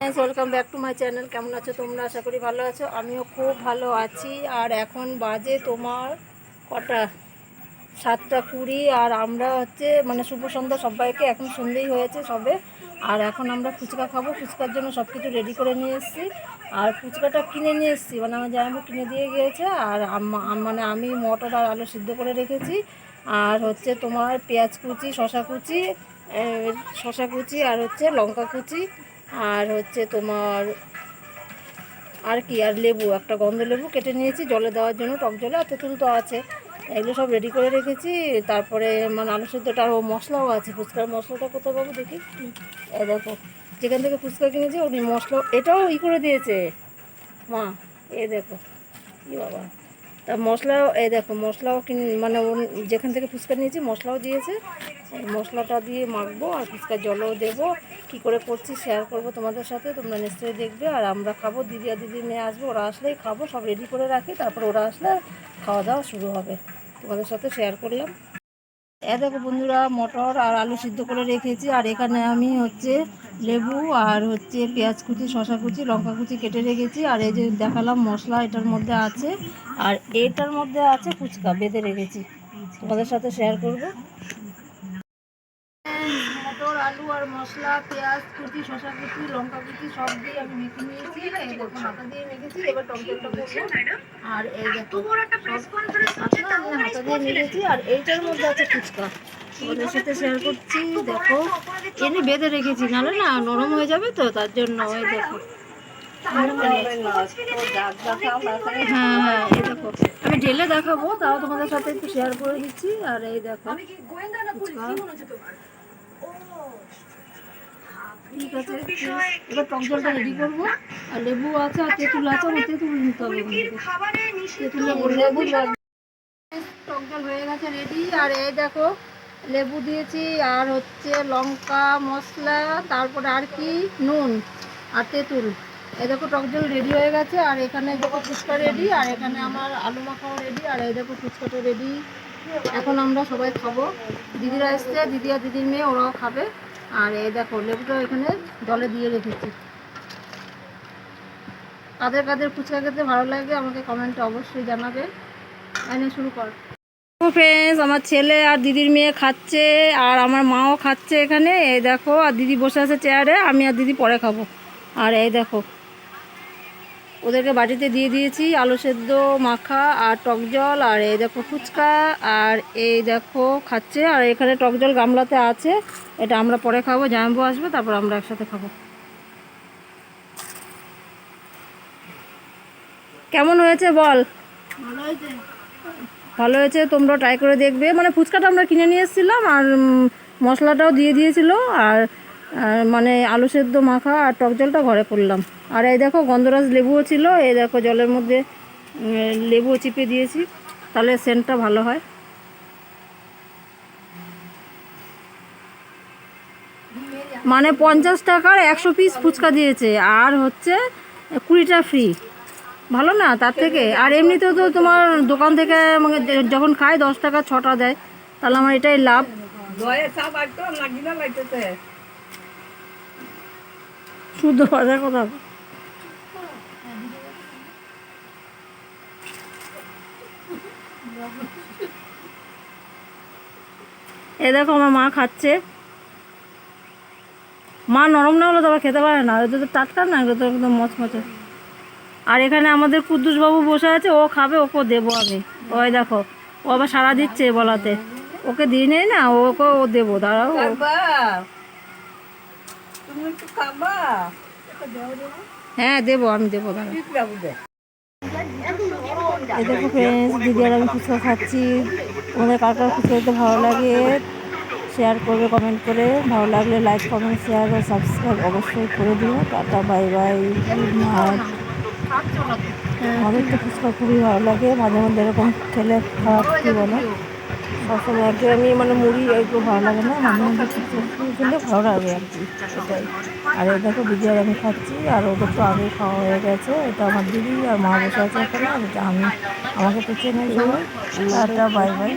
Welcome back to my channel কেমন আছো তোমরা? আশা করি ভালো আছো। আমিও খুব ভালো আছি। আর এখন বাজে তোমার কটা? সাতটা কুড়ি। আর আমরা হচ্ছে মানে শুভ সন্ধ্যা সবাইকে। এখন সন্ধেই হয়েছে সবে। আর এখন আমরা ফুচকা খাব। ফুচকার জন্য সব কিছু রেডি করে নিয়ে এসেছি। আর ফুচকাটা কিনে নিয়ে এসেছি। মানে আমার জামাইবাবু কিনে দিয়ে গিয়েছে। আর মানে আমি মটর আর আলু সিদ্ধ করে রেখেছি। আর হচ্ছে তোমার পেঁয়াজ কুচি শশা কুচি শশা কুচি, আর হচ্ছে লঙ্কা কুচি। আর হচ্ছে তোমার, আর কি, আর লেবু, একটা গন্ধ লেবু কেটে নিয়েছি, জলে দেওয়ার জন্য, টক জলে, আর তেঁতুল তো আছে। এগুলো সব রেডি করে রেখেছি। তারপরে মানে আলু সেদ্ধটা আর ও মশলাও আছে, ফুচকার মশলাটা কোথাও পাবো দেখি? এ দেখো, যেখান থেকে ফুচকা কিনেছি, উনি মশলা এটাও ই করে দিয়েছে। মা, এ দেখো, ই বাবা। তা মশলাও এই দেখো, মশলাও কিন মানে যেখান থেকে ফুচকা নিয়েছি, মশলাও দিয়েছে। মশলাটা দিয়ে মাখবো আর ফুচকা জলও দেবো। কী করে করছি শেয়ার করব তোমাদের সাথে, তোমরা নিশ্চয়ই দেখবে। আর আমরা খাব, দিদি আর দিদি মেয়ে আসব, ওরা আসলেই খাব, সব রেডি করে রাখি, তারপর ওরা আসলে খাওয়া দাওয়া শুরু হবে। তোমাদের সাথে শেয়ার করলাম। এ দেখো বন্ধুরা, মটর আর আলু সিদ্ধ করে রেখেছি, আর এখানে আমি হচ্ছে লেবু আর হচ্ছে পেঁয়াজ কুচি শশা কুচি, লঙ্কা কুচি কেটে রেখেছি, আর এই যে দেখালাম মশলা এটার মধ্যে আছে, আর এটার মধ্যে আছে ফুচকা, বেঁধে রেখেছি। তোমাদের সাথে শেয়ার করব। মটর আলু আর মশলা পেঁয়াজ কুচি শশা কুচি লঙ্কা কুচি সব দিয়ে আমি মেখে নিয়েছি। এই হাতা দিয়ে মেখেছি এবার টমেটোটা আর এই দেখো সব আচ্ছা আমি হাতা দিয়ে মেখেছি আর এইটার মধ্যে আছে ফুচকা। ওদের সাথে শেয়ার করছি দেখো এনে বেঁধে রেখেছি নাহলে না নরম হয়ে যাবে তো তার জন্য ওই দেখো। হ্যাঁ হ্যাঁ এই দেখো আমি ঢেলে দেখাবো তাও তোমাদের সাথে একটু শেয়ার করে দিচ্ছি আর এই দেখো। ঠিক আছে এবার টক জলটা রেডি করব। আর লেবু আছে আর তেঁতুল আছে আমার তেঁতুল নিতে হবে তেঁতুলে লেবু টক জল হয়ে গেছে রেডি আর এই দেখো লেবু দিয়েছি। আর হচ্ছে লঙ্কা মশলা তারপরে আর কি? নুন আর তেঁতুল। এই দেখো টক জল রেডি হয়ে গেছে। আর এখানে দেখো ফুচকা রেডি আর এখানে আমার আলু মাখাও রেডি আর এই দেখো ফুচকাটা রেডি এখন আমরা সবাই খাব। দিদিরা এসছে দিদি আর দিদির মেয়ে, ওরাও খাবে। আর এই দেখো, লেবুটা এখানে জলে দিয়ে রেখেছি। কাদের কাদের ফুচকা খেতে ভালো লাগে আমাকে কমেন্টে অবশ্যই জানাবে। এনে শুরু কর। ফ্রেন্ডস আমার ছেলে আর দিদির মেয়ে খাচ্ছে, আর আমার মাও খাচ্ছে এখানে। এই দেখো, আর দিদি বসে আছে চেয়ারে আমি আর দিদি পরে খাব। আর এই দেখো ওদেরকে বাটিতে দিয়ে দিয়েছি আলু সেদ্ধ মাখা আর টক জল আর এই দেখো ফুচকা আর এই দেখো খাচ্ছে আর এখানে টক জল গামলাতে আছে। এটা আমরা পরে খাব জামাইবু আসবে তারপর আমরা একসাথে খাব। কেমন হয়েছে বল? ভালো হয়েছে। তোমরা ট্রাই করে দেখবে। মানে ফুচকাটা আমরা কিনে নিয়ে এসেছিলাম আর মশলাটাও দিয়ে দিয়েছিল আর আর মানে আলু সেদ্ধ মাখা আর টক জলটা ঘরে করলাম। আর এই দেখো গন্ধরাজ লেবুও ছিল, এই দেখো জলের মধ্যে লেবুও চিপে দিয়েছি, তাহলে সেন্টটা ভালো হয়। মানে পঞ্চাশ টাকার একশো পিস ফুচকা দিয়েছে, আর হচ্ছে কুড়িটা ফ্রি ভালো না তার থেকে? আর এমনিতেও তো তোমার দোকান থেকে যে- যখন খায় দশ টাকা ছটা দেয়, তাহলে আমার এটাই লাভ। শুদ্ধ ভাষার কথা এ দেখো আমার মা খাচ্ছে। মা নরম না হলে তো খেতে পারে না। এটা তো টাটকা না এগুলো তো একদম মচমচে। আর এখানে আমাদের কুদ্দুস বাবু বসে আছে, ও খাবে ওকে দেবো আমি। ওই দেখো, ও আবার সারা দিচ্ছে বলাতে। ওকে দিয়ে নেই না ওকে ও দেবো, দাঁড়াও। হ্যাঁ দেবো, আমি দেবো এই দেখো ফ্রেন্ডস দিদি আর আমি ফুচকা খাচ্ছি। তোমাদের কার কার ফুচকা ভালো লাগে শেয়ার করবে কমেন্ট করে। ভালো লাগলে লাইক কমেন্ট শেয়ার ও সাবস্ক্রাইব অবশ্যই করে দিও। Tata bye bye good night আমাদের তো ফুচকা খুবই ভালো লাগে, মাঝে মধ্যে এরকম খেলে খাওয়া কী বলো? সবসময় আমি মানে মুড়ি একটু ভালো লাগে না মধ্যে খেলে ভালো লাগে আর কি, এটাই। আর এই দেখো আর আমি খাচ্ছি, আর ওদের তো আগে খাওয়া হয়ে গেছে। এটা আমার দিদি আর মা বসে আছে এখানে, আর আমি, আমাকে তো চেনে সবাই। আর বাই বাই।